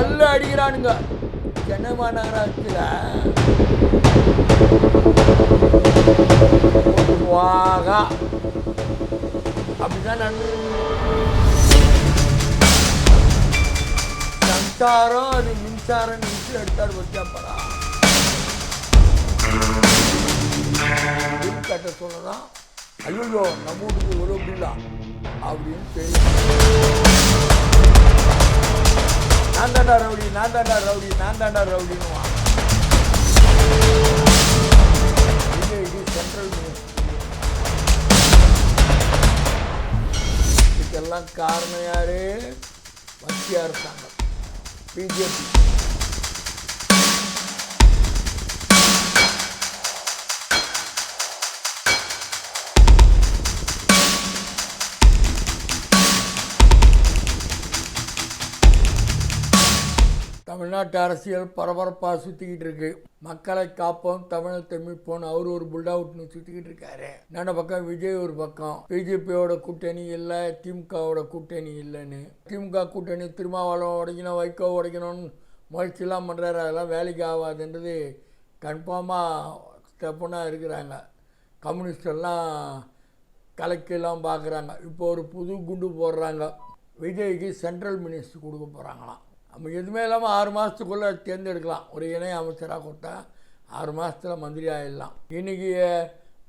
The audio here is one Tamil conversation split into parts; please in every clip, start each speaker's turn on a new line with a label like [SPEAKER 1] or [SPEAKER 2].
[SPEAKER 1] கொல்ல அடிக்கிறானுங்க. சென்னை மாநகராட்சியில் வாகா. அப்படிதான் நடந்து அது மின்சாரம் நிமிஷம் எடுத்தார் வச்சாப்படா கட்ட சொல்லலாம் ஐயோ நம்ம வீட்டுக்கு இவ்வளோ பில்லா அப்படின்னு தெரியும் நான் தாண்டா ரவுடி நான் தாண்டா ரவுடி நான் தாண்டா ரவுடின்னு விஜய்க்கு சென்ட்ரல் மினிஸ்ட்ரி இதுக்கெல்லாம் காரணம் யாரு? மத்திய அரசாங்கம் பிஜேபி. தமிழ்நாட்டு அரசியல் பரபரப்பாக சுற்றிக்கிட்டு இருக்கு. மக்களை காப்போம் தமிழை மீட்போம் அவர் ஒரு புல்டவுட்னு சுற்றிக்கிட்டு இருக்காரு. இன்னொரு பக்கம் விஜய் ஒரு பக்கம். பிஜேபியோட கூட்டணி இல்லை திமுகவோட கூட்டணி இல்லைன்னு. திமுக கூட்டணி திருமாவளம் உடைக்கணும் வைகோ உடைக்கணும்னு முயற்சிலாம் பண்ணுறாரு அதெல்லாம் வேலைக்கு ஆகாதுன்றது கன்ஃபார்மாக ஸ்டெப்புனாக இருக்கிறாங்க. கம்யூனிஸ்டெல்லாம் கலக்கெல்லாம் பார்க்குறாங்க இப்போ ஒரு புது குண்டு போடுறாங்க. விஜய்க்கு சென்ட்ரல் மினிஸ்டர் கொடுக்க போகிறாங்களாம் நம்ம எதுவுமே இல்லாமல் ஆறு மாதத்துக்குள்ளே தேர்ந்தெடுக்கலாம். ஒரு இணை அமைச்சராக கொடுத்தா ஆறு மாதத்தில் மந்திரி ஆகிடலாம் இன்றைக்கி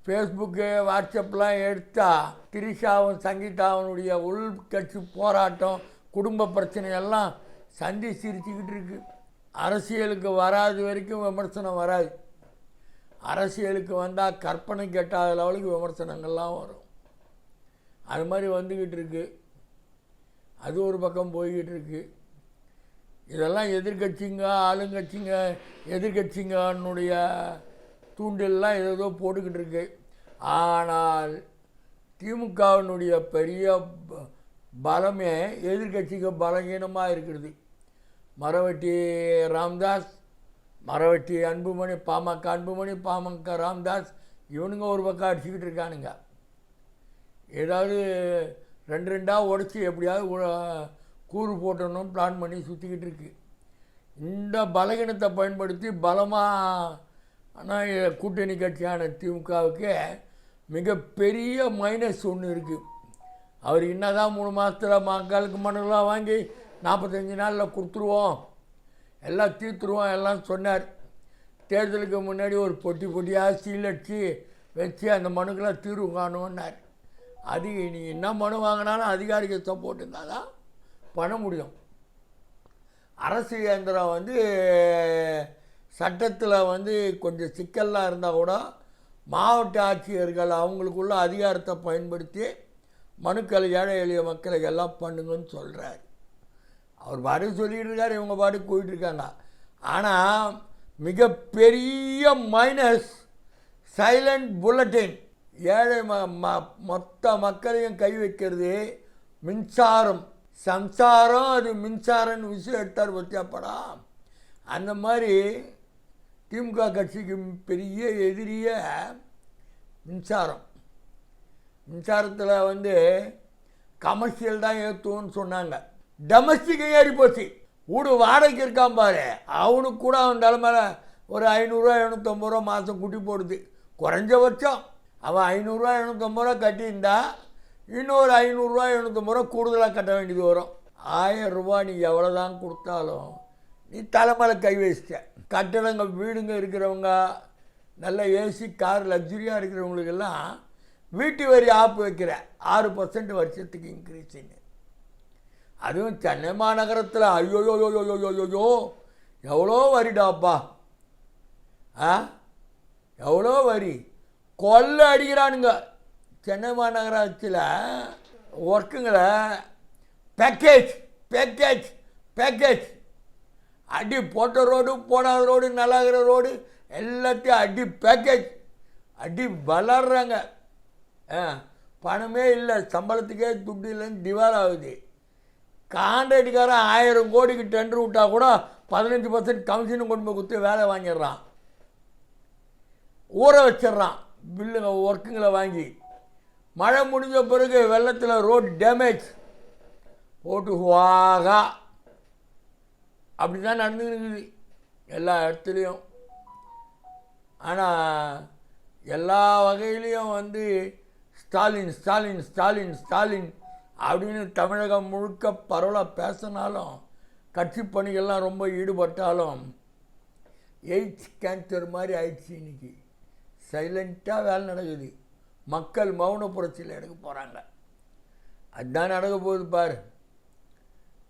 [SPEAKER 1] ஃபேஸ்புக்கு வாட்ஸ்அப்லாம் எடுத்தால் திரிஷாவும் சங்கீதாவனுடைய உள்கட்சி போராட்டம் குடும்ப பிரச்சனையெல்லாம் சந்தி சிரிச்சுக்கிட்டு இருக்கு. அரசியலுக்கு வராது வரைக்கும் விமர்சனம் வராது. அரசியலுக்கு வந்தால் கற்பனை கெட்டாத லெவலுக்கு விமர்சனங்கள்லாம் வரும். அது மாதிரி வந்துக்கிட்டு இருக்குது அது ஒரு பக்கம் போய்கிட்டு இருக்குது இதெல்லாம் எதிர்கட்சிங்க ஆளுங்கட்சிங்க எதிர்கட்சிங்கன்னுடைய தூண்டில்லாம் ஏதோ போட்டுக்கிட்டு இருக்கு ஆனால் திமுகவினுடைய பெரிய ப- பலமே எதிர்கட்சிக்கு பலகீனமாக இருக்கிறது. மரவட்டி ராம்தாஸ் மரவட்டி அன்புமணி பாமக அன்புமணி பாமக ராம்தாஸ் இவனுங்க ஒரு பக்கம் அடிச்சுக்கிட்டு இருக்கானுங்க. ஏதாவது ரெண்டு ரெண்டாக உடச்சி எப்படியாவது கூறு போட்டணும் பிளான் பண்ணி சுற்றிக்கிட்டு இருக்குது இந்த பலகீனத்தை பயன்படுத்தி பலமாக ஆனால் கூட்டணி கட்சியான திமுகவுக்கு மிகப்பெரிய மைனஸ் ஒன்று இருக்குது அவர் என்ன தான் மூணு மாதத்தில் மக்களுக்கு மனுலாம் வாங்கி நாற்பத்தஞ்சு நாளில் கொடுத்துருவோம். எல்லாம் தீர்த்துருவோம் எல்லாம் சொன்னார். தேர்தலுக்கு முன்னாடி ஒரு பொட்டி பொட்டியாக சீல் அடிச்சு வச்சு அந்த மனுக்கெல்லாம் தீர்வு காணுன்னார் அது நீ என்ன மனு வாங்கினாலும் அதிகாரிக்கு சப்போர்ட் இருந்தால் தான் பண்ண முடியும். அரசு இயந்திரம் வந்து சட்டத்தில் வந்து கொஞ்சம் சிக்கல்லாம் இருந்தால் கூட மாவட்ட ஆட்சியர்கள் அவங்களுக்குள்ள அதிகாரத்தை பயன்படுத்தி மனுக்களை ஏழை எளிய மக்களை எல்லாம் பண்ணுங்கன்னு சொல்கிறார் அவர் பாட்டுக்கு சொல்லிகிட்டு இருக்கார் இவங்க பாட்டு போயிட்டுருக்காங்க ஆனால் மிகப்பெரிய மைனஸ் சைலண்ட் புல்லட்டின் ஏழை ம ம மொத்த மக்களையும் கை வைக்கிறது மின்சாரம். சம்சாரம் அது மின்சாரம்னு விஷயம் எடுத்தார் பற்றியா படம் அந்த மாதிரி திமுக கட்சிக்கு பெரிய எதிரிய மின்சாரம். மின்சாரத்தில் வந்து கமர்ஷியல் தான் ஏற்றுவோன்னு சொன்னாங்க. டொமஸ்டிக்கும் ஏறி போச்சு. வீடு வாடகைக்கு இருக்கான் பாரு. அவனுக்கு கூட அவன் தலைமையில் ஒரு ஐநூறுரூவா எழுநூற்றம்பது ரூபா மாதம் குட்டி போடுது. குறைஞ்சபட்சம். அவன் ஐநூறுரூவா எழுநூற்றம்பது ரூபா கட்டியிருந்தா இன்னொரு ஐநூறுரூவா எழுநூற்றம்பது ரூபா கூடுதலாக கட்ட வேண்டியது வரும். ஆயிரம் ரூபாய் நீ எவ்வளோ தான் கொடுத்தாலும் நீ தலைமலை கை வச்சிட்ட. கட்டடங்கள் வீடுங்க இருக்கிறவங்க நல்ல ஏசி கார் லக்ஸுரியாக இருக்கிறவங்களுக்கெல்லாம் வீட்டு வரி ஆப்பு வைக்கிற ஆறு பர்சன்ட் வருஷத்துக்கு இன்க்ரீஸின்னு அதுவும் சென்னை மாநகரத்தில் ஐயோயோயோயோயோயோயோ எவ்வளோ வரிடாப்பா? ஆ? எவ்வளோ வரி? கொல்ல அடிக்கிறானுங்க. சென்னை மாநகராட்சியில் ஒர்க்குங்களை பேக்கேஜ் பேக்கேஜ் பேக்கேஜ் அடி போட்ட ரோடு போடாத ரோடு நல்லாகிற ரோடு எல்லாத்தையும் அடி பேக்கேஜ் அடி வளர்றாங்க. ஆ பணமே இல்லை சம்பளத்துக்கே துட்டு இல்லைன்னு திவால் ஆகுது. கான்ட்ராக்டுக்காரன் ஆயிரம் கோடிக்கு டெண்டர் விட்டால் கூட பதினஞ்சு பர்சன்ட் கமிஷனும் கொண்டு போய் கொடுத்து வேலை வாங்கிடுறான். ஊற வச்சிடுறான். பில்லுங்க ஒர்க்குங்களை வாங்கி. மழை முடிஞ்ச பிறகு வெள்ளத்தில் ரோட் டேமேஜ் போட்டு வாகா அப்படி தான் நடந்துருக்குது எல்லா இடத்துலையும். ஆனால் எல்லா வகையிலையும் வந்து ஸ்டாலின் ஸ்டாலின் ஸ்டாலின் ஸ்டாலின் அப்படின்னு தமிழகம் முழுக்க பரவலாக பேசினாலும் கட்சி பணிகள்லாம் ரொம்ப ஈடுபட்டாலும் எய்ட்ஸ் கேன்சர் மாதிரி ஆயிடுச்சு இன்றைக்கி சைலண்ட்டாக வேலை நடக்குது. மக்கள் மௌன புரட்சியில் எடுக்க போகிறாங்க அதுதான் நடக்க போகுது பாரு.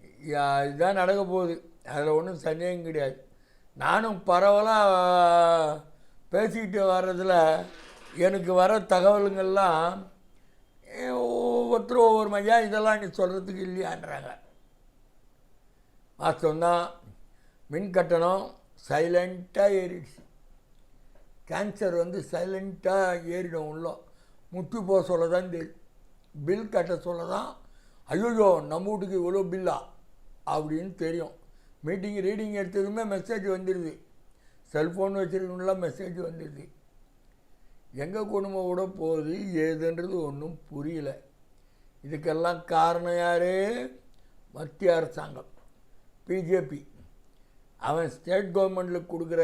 [SPEAKER 1] யா- இதுதான் நடக்க போகுது. அதில் ஒன்றும் சந்தேகம் கிடையாது. நானும் பரவலாக பேசிக்கிட்டு வர்றதில் எனக்கு வர தகவலுங்கள்லாம் ஒவ்வொருத்தரும் ஒவ்வொரு மையா இதெல்லாம் நீ சொல்கிறதுக்கு இல்லையான்றாங்க. வாஸ்தவம்தான் மின் கட்டணம் சைலண்ட்டாக ஏறிடுச்சு. கேன்சர் வந்து சைலண்ட்டாக ஏறிடும் உள்ள முத்து போக சொல்ல தான் தெரியும் பில் கட்ட சொல்ல தான் ஐயோ நம்ம வீட்டுக்கு இவ்வளோ பில்லா? அப்படின்னு தெரியும். மீட்டிங் ரீடிங் எடுத்ததுமே மெசேஜ் வந்துடுது செல்ஃபோன் வச்சுருக்கணும்லாம் மெசேஜ் வந்துடுது எங்கள் குடும்பம் கூட போகுது ஏதுன்றது ஒன்றும் புரியல. இதுக்கெல்லாம் காரணம் யார்? மத்திய அரசாங்கம் பிஜேபி. அவன் ஸ்டேட் கவர்மெண்ட்டில் கொடுக்குற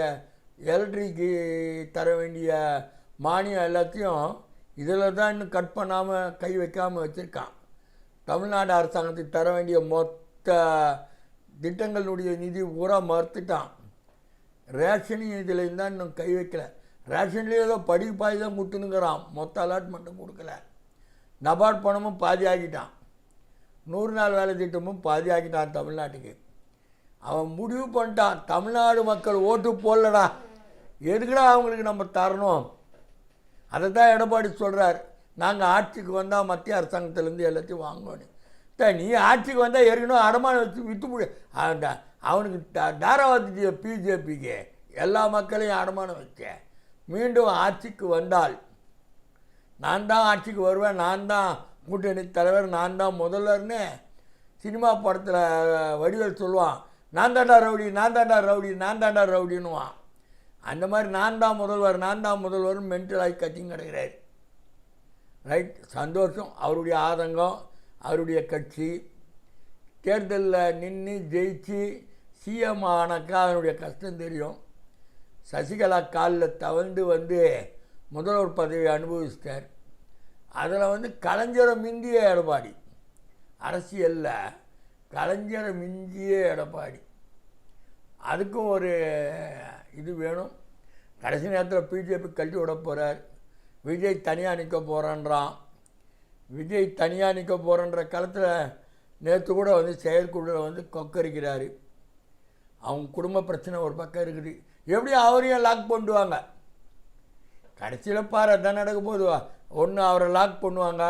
[SPEAKER 1] எலக்ட்ரிக்கு தர வேண்டிய மானியம் எல்லாத்தையும் இதில் தான் இன்னும் கட் பண்ணாமல் கை வைக்காமல் வச்சுருக்கான். தமிழ்நாடு அரசாங்கத்துக்கு தர வேண்டிய மொத்த திட்டங்களுடைய நிதி பூரா மறுத்துட்டான். ரேஷனையும் இதில் தான் இன்னும் கை வைக்கல. ரேஷன்லேயே ஏதோ படி பாதி தான் கொடுத்துனுங்கிறான் மொத்த அலாட்மெண்ட்டும் கொடுக்கல. நபார்ட் பணமும் பாதி ஆகிட்டான். நூறு நாள் வேலை திட்டமும் பாதி ஆகிட்டான் தமிழ்நாட்டுக்கு. அவன் முடிவு பண்ணிட்டான். தமிழ்நாடு மக்கள் ஓட்டு போடலடா. எதுக்குடா அவங்களுக்கு நம்ம தரணும்? அதை தான் எடப்பாடி சொல்கிறார் நாங்கள் ஆட்சிக்கு வந்தால் மத்திய அரசாங்கத்திலேருந்து எல்லாத்தையும் வாங்கணும். த நீ ஆட்சிக்கு வந்தால் ஏற்கனவே அடமானம் வச்சு விற்று முடி அவனுக்கு தாராவாதி பிஜேபிக்கு எல்லா மக்களையும் அடமானம் வச்சேன் மீண்டும் ஆட்சிக்கு வந்தால் நான் தான் ஆட்சிக்கு வருவேன் நான் தான் கூட்டணி தலைவர் நான் தான் முதல்வர்னு சினிமா படத்தில் வடிவேல் சொல்லுவான். நான் தாண்டா ரவுடி நான் தாண்டா ரவுடி நான் தாண்டா ரவுடின்னுவான். அந்த மாதிரி நான் தான் முதல்வர் நான் தான் முதல்வர் மென்டலாகி கத்தியும் கிடக்கிறார். ரைட் சந்தோஷம். அவருடைய ஆதங்கம் அவருடைய கட்சி. தேர்தலில் நின்று ஜெயிச்சு சிஎம் ஆனாக்கா அவனுடைய கஷ்டம் தெரியும். சசிகலா காலில் தவழ்ந்து வந்து முதல்வர் பதவியை அனுபவிச்சிட்டார். அதில் வந்து கலைஞரை மிந்திய எடப்பாடி. அரசியலில் கலைஞரை மிஞ்சிய எடப்பாடி. அதுக்கும் ஒரு இது வேணும். கடைசி நேரத்தில் பிஜேபி கட்டி விட போகிறார் விஜய் தனியாக நிற்க போகிறான்றான் விஜய் தனியாக நிற்க போகிறன்ற காலத்தில் நேற்று கூட வந்து செயற்குழுவில் வந்து கொக்கரிக்கிறார். அவங்க குடும்ப பிரச்சனை ஒரு பக்கம் இருக்குது. எப்படி அவரையும் லாக் பண்ணுவாங்க? கடைசியில் பாரு அதான் நடக்க போகுது. ஒன்று அவரை லாக் பண்ணுவாங்க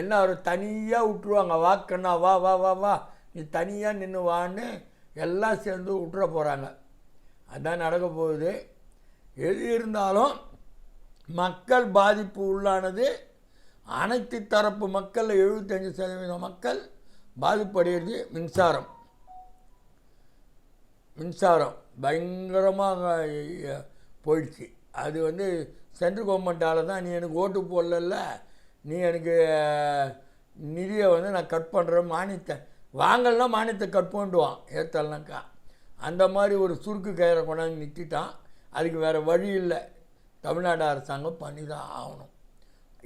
[SPEAKER 1] என்ன அவர் தனியாக விட்டுருவாங்க. வாக்கண்ணா வா வா வா வா. நீ தனியாக நின்று வான்னு எல்லாம் சேர்ந்து விட்டுற போகிறாங்க அதான் நடக்க போகுது. எது இருந்தாலும் மக்கள் பாதிப்பு உள்ளானது அனைத்து தரப்பு மக்கள் எழுபத்தஞ்சு சதவீதம் மக்கள் பாதிப்படைகிறது மின்சாரம். மின்சாரம் பயங்கரமாக போயிடுச்சு. அது வந்து சென்ட்ரல் கவர்மெண்ட்டால் தான் நீ எனக்கு ஓட்டு போடல நீ எனக்கு நிதியை வந்து நான் கட் பண்ணுறேன் மானியத்தை வாங்கலன்னா மானியத்தை கட் பண்ணிடுவான் ஏற்றலனாக்கா அந்த மாதிரி ஒரு சுருக்கு கயிறை கொண்டாந்து நிறுத்திட்டான். அதுக்கு வேறு வழி இல்லை. தமிழ்நாடு அரசாங்கம் பண்ணி தான் ஆகணும்.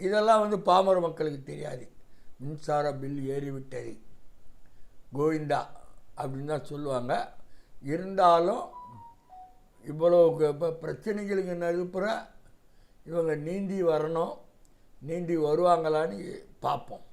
[SPEAKER 1] இதெல்லாம் வந்து பாமர மக்களுக்கு தெரியாது. மின்சார பில் ஏறிவிட்டது. கோவிந்தா அப்படின்னு தான் சொல்லுவாங்க. இருந்தாலும் இவ்வளோ இப்போ பிரச்சனைகளுக்கு நடுப்புற இவங்க நீந்தி வரணும். நீந்தி வருவாங்களான்னு பார்ப்போம்.